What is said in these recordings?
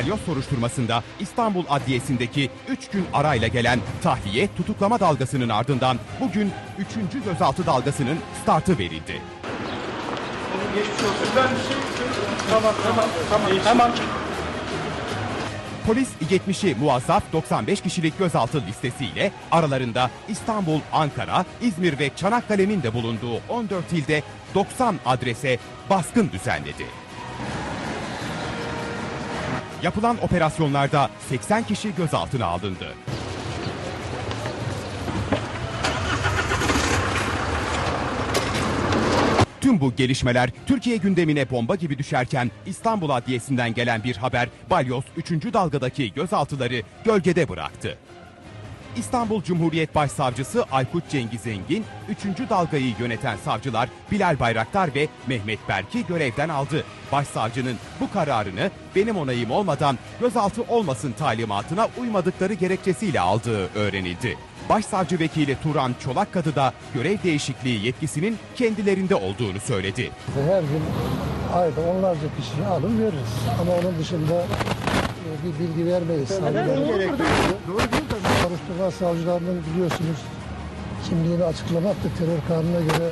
Balyoz soruşturmasında İstanbul Adliyesi'ndeki 3 gün arayla gelen tahliye tutuklama dalgasının ardından bugün 3. gözaltı dalgasının startı verildi. Tamam tamam tamam tamam. Polis 70'i muazzaf 95 kişilik gözaltı listesiyle aralarında İstanbul, Ankara, İzmir ve Çanakkale'nin de bulunduğu 14 ilde 90 adrese baskın düzenledi. Yapılan operasyonlarda 80 kişi gözaltına alındı. Tüm bu gelişmeler Türkiye gündemine bomba gibi düşerken İstanbul Adliyesi'nden gelen bir haber Balyoz 3. dalgadaki gözaltıları gölgede bıraktı. İstanbul Cumhuriyet Başsavcısı Aykut Cengiz Engin, 3. dalgayı yöneten savcılar Bilal Bayraktar ve Mehmet Berk'i görevden aldı. Başsavcının bu kararını benim onayım olmadan gözaltı olmasın talimatına uymadıkları gerekçesiyle aldığı öğrenildi. Başsavcı vekili Turan Çolakkadı da görev değişikliği yetkisinin kendilerinde olduğunu söyledi. Her gün ayda onlarca kişiyi alır veririz. Ama onun dışında bir bilgi vermeyiz. Savcılar. Soruşturma savcılarının biliyorsunuz kimliğini açıklamak da terör kanununa göre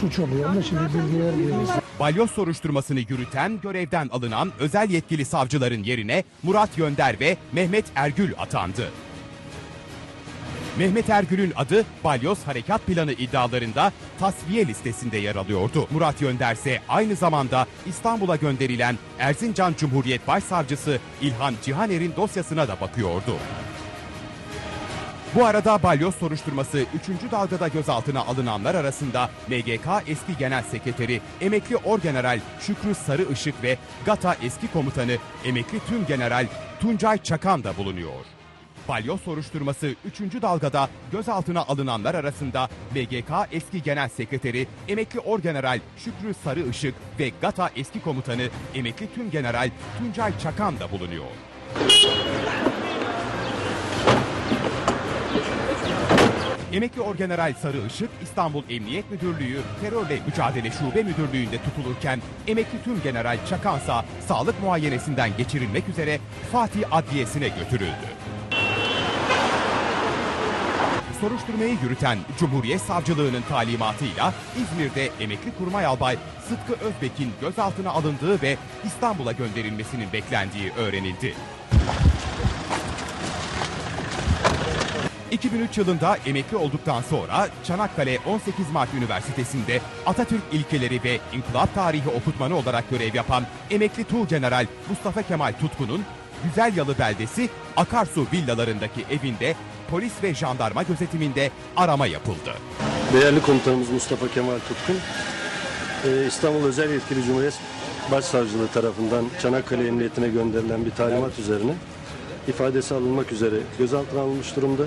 suç oluyor. Onun için bir bilgi vermiyoruz. Balyoz soruşturmasını yürüten, görevden alınan özel yetkili savcıların yerine Murat Yönder ve Mehmet Ergül atandı. Mehmet Ergül'ün adı Balyoz Harekat Planı iddialarında tasfiye listesinde yer alıyordu. Murat Yönder ise aynı zamanda İstanbul'a gönderilen Erzincan Cumhuriyet Başsavcısı İlhan Cihaner'in dosyasına da bakıyordu. Bu arada balyoz soruşturması 3. dalgada gözaltına alınanlar arasında MGK eski genel sekreteri emekli orgeneral Şükrü Sarıışık ve GATA eski komutanı emekli tüm general Tuncay Çakan da bulunuyor. Balyoz soruşturması 3. dalgada gözaltına alınanlar arasında MGK eski genel sekreteri emekli orgeneral Şükrü Sarıışık ve GATA eski komutanı emekli tüm general Tuncay Çakan da bulunuyor. Emekli Orgeneral Sarı Işık İstanbul Emniyet Müdürlüğü Terörle Mücadele Şube Müdürlüğü'nde tutulurken emekli tüm General Çakansa sağlık muayenesinden geçirilmek üzere Fatih Adliyesi'ne götürüldü. Soruşturmayı yürüten Cumhuriyet Savcılığı'nın talimatıyla İzmir'de emekli kurmay albay Sıtkı Özbek'in gözaltına alındığı ve İstanbul'a gönderilmesinin beklendiği öğrenildi. 2003 yılında emekli olduktan sonra Çanakkale 18 Mart Üniversitesi'nde Atatürk ilkeleri ve inkılap tarihi okutmanı olarak görev yapan emekli Tuğgeneral Mustafa Kemal Tutkun'un Güzel Yalı beldesi Akarsu villalarındaki evinde polis ve jandarma gözetiminde arama yapıldı. Değerli komutanımız Mustafa Kemal Tutkun, e, İstanbul Özel Yetkili Cumhuriyet Başsavcılığı tarafından Çanakkale Emniyetine gönderilen bir talimat üzerine ifadesi alınmak üzere gözaltına alınmış durumda.